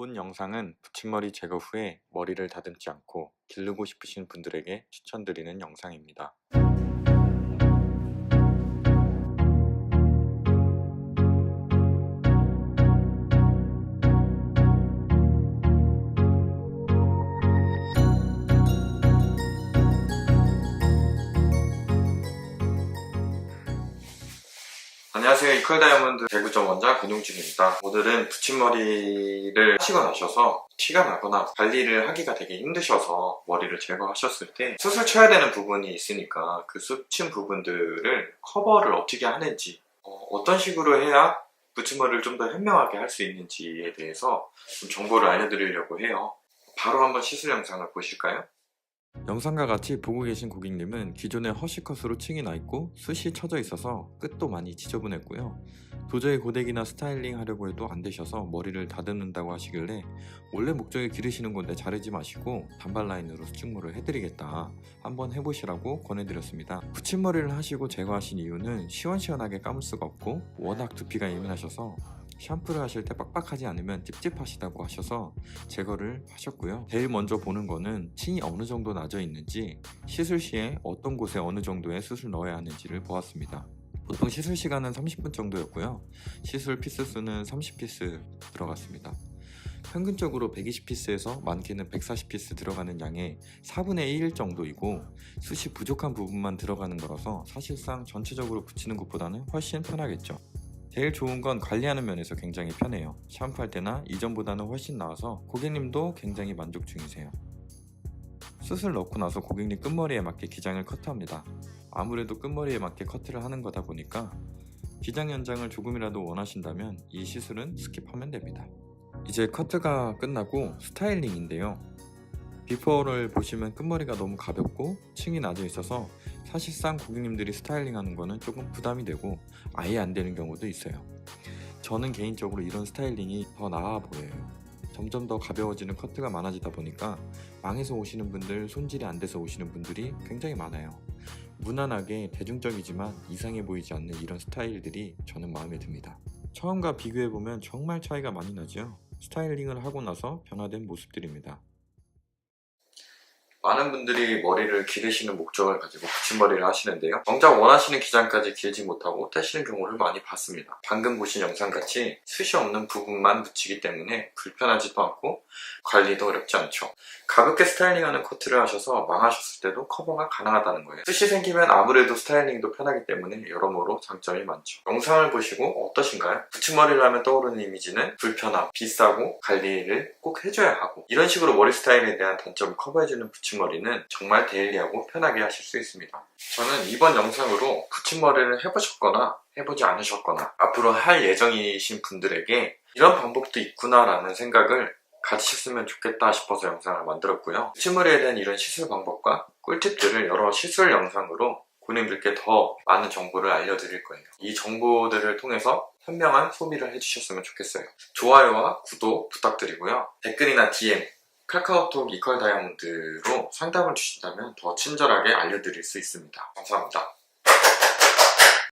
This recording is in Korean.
본 영상은 붙임머리 제거 후에 머리를 다듬지 않고 기르고 싶으신 분들에게 추천드리는 영상입니다. 안녕하세요. 이퀄 다이아몬드 대구점 원장 권용진입니다. 오늘은 붙임머리를 하시고 나셔서 티가 나거나 관리를 하기가 되게 힘드셔서 머리를 제거하셨을 때 수술 쳐야 되는 부분이 있으니까 그 수친 부분들을 커버를 어떻게 하는지 어, 떤 식으로 해야 붙임머리를 좀 더 현명하게 할 수 있는지에 대해서 좀 정보를 알려드리려고 해요. 바로 한번 시술 영상을 보실까요? 영상과 같이 보고 계신 고객님은 기존에 허쉬컷으로 층이 나 있고 숱이 쳐져 있어서 끝도 많이 지저분했고요. 도저히 고데기나 스타일링 하려고 해도 안 되셔서 머리를 다듬는다고 하시길래 원래 목적이 기르시는 건데 자르지 마시고 단발 라인으로 수축물을 해드리겠다 한번 해보시라고 권해드렸습니다. 붙임머리를 하시고 제거하신 이유는 시원시원하게 감을 수가 없고 워낙 두피가 예민하셔서 샴푸를 하실 때 빡빡하지 않으면 찝찝하시다고 하셔서 제거를 하셨고요. 제일 먼저 보는 거는 층이 어느 정도 나져 있는지 시술 시에 어떤 곳에 어느 정도의 숱을 넣어야 하는지를 보았습니다. 보통 시술 시간은 30분 정도였고요. 시술 피스 수는 30피스 들어갔습니다. 평균적으로 120피스에서 많게는 140피스 들어가는 양의 4분의 1 정도이고 숱이 부족한 부분만 들어가는 거라서 사실상 전체적으로 붙이는 것보다는 훨씬 편하겠죠. 제일 좋은 건 관리하는 면에서 굉장히 편해요. 샴푸할 때나 이전보다는 훨씬 나아서 고객님도 굉장히 만족 중이세요. 숱을 넣고 나서 고객님 끝머리에 맞게 기장을 커트합니다. 아무래도 끝머리에 맞게 커트를 하는 거다 보니까 기장 연장을 조금이라도 원하신다면 이 시술은 스킵하면 됩니다. 이제 커트가 끝나고 스타일링인데요. 비포를 보시면 끝머리가 너무 가볍고 층이 낮아 있어서 사실상 고객님들이 스타일링 하는 거는 조금 부담이 되고 아예 안 되는 경우도 있어요. 저는 개인적으로 이런 스타일링이 더 나아 보여요. 점점 더 가벼워지는 커트가 많아지다 보니까 망해서 오시는 분들, 손질이 안 돼서 오시는 분들이 굉장히 많아요. 무난하게 대중적이지만 이상해 보이지 않는 이런 스타일들이 저는 마음에 듭니다. 처음과 비교해보면 정말 차이가 많이 나죠. 스타일링을 하고 나서 변화된 모습들입니다. 많은 분들이 머리를 기르시는 목적을 가지고 붙임머리를 하시는데요. 정작 원하시는 기장까지 길지 못하고 떼시는 경우를 많이 봤습니다. 방금 보신 영상같이 숱이 없는 부분만 붙이기 때문에 불편하지도 않고 관리도 어렵지 않죠. 가볍게 스타일링하는 커트를 하셔서 망하셨을 때도 커버가 가능하다는 거예요. 숱이 생기면 아무래도 스타일링도 편하기 때문에 여러모로 장점이 많죠. 영상을 보시고 어떠신가요? 붙임머리를 하면 떠오르는 이미지는 불편함, 비싸고 관리를 꼭 해줘야 하고 이런 식으로 머리 스타일에 대한 단점을 커버해주는 붙임머리는 정말 데일리하고 편하게 하실 수 있습니다. 저는 이번 영상으로 붙임머리를 해보셨거나 해보지 않으셨거나 앞으로 할 예정이신 분들에게 이런 방법도 있구나라는 생각을 가지셨으면 좋겠다 싶어서 영상을 만들었고요. 붙임머리에 대한 이런 시술 방법과 꿀팁들을 여러 시술 영상으로 고객님들께 더 많은 정보를 알려드릴 거예요. 이 정보들을 통해서 현명한 소비를 해주셨으면 좋겠어요. 좋아요와 구독 부탁드리고요. 댓글이나 DM, 카카오톡 이퀄 다이아몬드로 상담을 주신다면 더 친절하게 알려드릴 수 있습니다. 감사합니다.